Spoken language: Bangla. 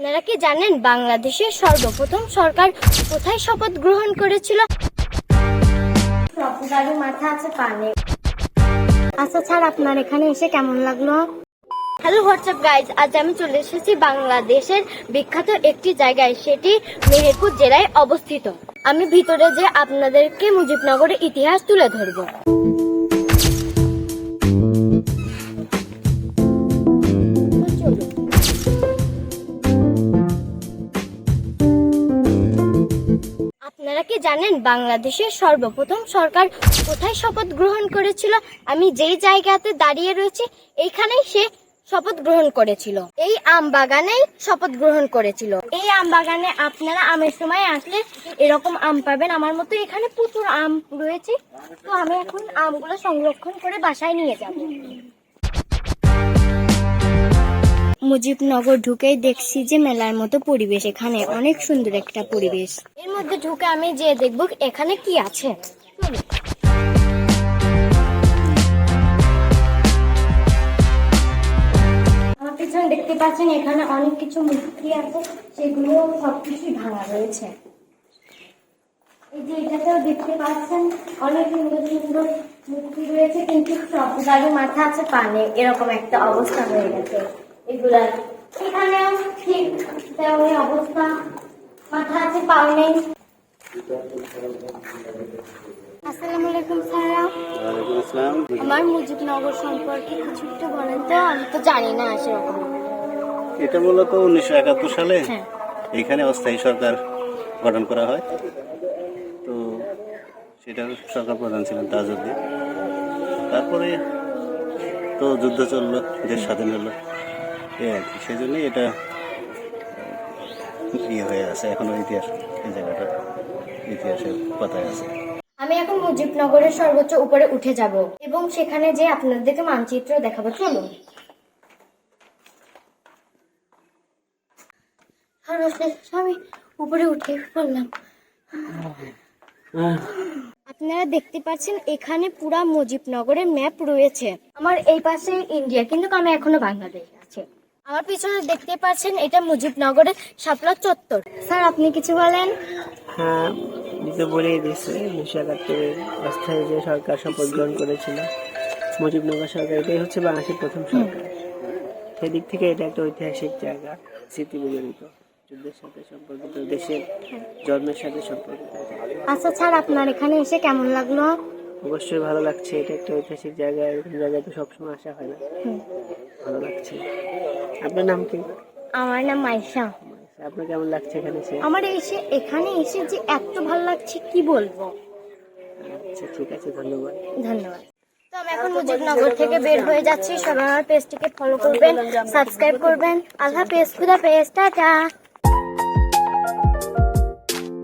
আপনারা কি জানেন বাংলাদেশের সর্বপ্রথম সরকার কোথায় শপথ গ্রহণ করেছিল? মাথা আছে পানে। আচ্ছা ছাড় আপনার এখানে এসে কেমন লাগল? হ্যালো হোয়াটসঅ্যাপ গাইজ আজ আমি চলে এসেছি বাংলাদেশের বিখ্যাত একটি জায়গায় সেটি মেহেরপুর জেলায় অবস্থিত। আমি ভিতরে যে আপনাদেরকে মুজিবনগরের ইতিহাস তুলে ধরবো। আপনারা কি জানেন বাংলাদেশের সর্বপ্রথম সরকার কোথায় শপথ গ্রহণ করেছিল? আমি যেই জায়গাতে দাঁড়িয়ে রয়েছি, এইখানেই সে শপথ গ্রহণ করেছিল। এই আম বাগানেই শপথ গ্রহণ করেছিল। এই আম বাগানে আপনারা আমের সময় আসলে এরকম আম পাবেন। আমার মতো এখানে প্রচুর আম রয়েছে। তো আমি এখন আমগুলো সংরক্ষণ করে বাসায় নিয়ে যাব। মুজিবনগর ঢুকেই দেখছি যে মেলার মতো পরিবেশ এখানে। অনেক সুন্দর একটা পরিবেশ। এর মধ্যে ঢুকে আমি যে দেখব এখানে কি আছে। দেখতে পাচ্ছেন এখানে অনেক কিছু মূর্তি আছে, সেগুলো সবকিছুই ভাঙা রয়েছে। এই যে এটাতেও দেখতে পাচ্ছেন, অনেক সুন্দর সুন্দর মূর্তি রয়েছে, কিন্তু সবগুলো মাথা আছে পানে, এরকম একটা অবস্থা হয়ে গেছে। এগুলা এখানেও ঠিক তেমনই অবস্থা। মাথা আছে পাও নেই। আসসালামু আলাইকুম স্যারা আমার মুজিবনগর সম্পর্কে কিছু একটু বলেন তো আমি তো জানি না সেরকম। এটা মূলত উনিশশো একাত্তর সালে হ্যাঁ। এখানে অস্থায়ী সরকার গঠন করা হয়। তো সেটার সরকার প্রধান ছিলেন তাজউদ্দিন। তারপরে তো যুদ্ধ চলল দেশ স্বাধীন হলো। এই আর কি সেই জন্যই এটা ইয়ে হয়ে আছে এখনও ইতিহাস এই জায়গাটা ইতিহাসের পাতায় আছে। আমি এখন মুজিবনগরের সর্বোচ্চ উপরে উঠে যাব এবং সেখানে যে আপনাদেরকে মানচিত্র দেখাবো চলুন। আমি উপরে উঠে পড়লাম। আপনারা দেখতে পাচ্ছেন এখানে পুরা মুজিবনগরের ম্যাপ রয়েছে। আমার এই পাশে ইন্ডিয়া কিন্তু আমি এখনও বাংলাদেশ। আমার পিছনে দেখতে পাচ্ছেন এটা মুজিবনগরের শাপলা চত্বর। স্যার আপনি কিছু বলেন? হ্যাঁ দিতে বলেই দিয়েছে উনিশশো একাত্তরের যে সরকার শপথ গ্রহণ করেছিল মুজিবনগর সরকার এটাই হচ্ছে বাংলাদেশের প্রথম সরকার। সেদিক থেকে এটা একটা ঐতিহাসিক জায়গা স্মৃতি বিজড়িত যুদ্ধের সাথে সম্পর্কিত দেশের জন্মের সাথে সম্পর্কিত। আচ্ছা স্যার আপনার এখানে এসে কেমন লাগল? অবশ্যই ভালো লাগছে। এটা একটা ঐতিহাসিক জায়গা এরকম জায়গায় তো সবসময় আসা হয় না। ভালো লাগছে। আপনার নাম কি? আমার নাম মাইশা। আপনার কেমন লাগছে এখানে এসে? আমার এসে এখানে এসে যে এত ভালো লাগছে কি বলব? আচ্ছা ঠিক আছে ধন্যবাদ। ধন্যবাদ। তো আমি এখন মুজিবনগর থেকে বের হয়ে যাচ্ছি। সবাই আমার পেজটিকে ফলো করবেন সাবস্ক্রাইব করবেন। আল্লাহ পেজ খুদা পেজ টাটা।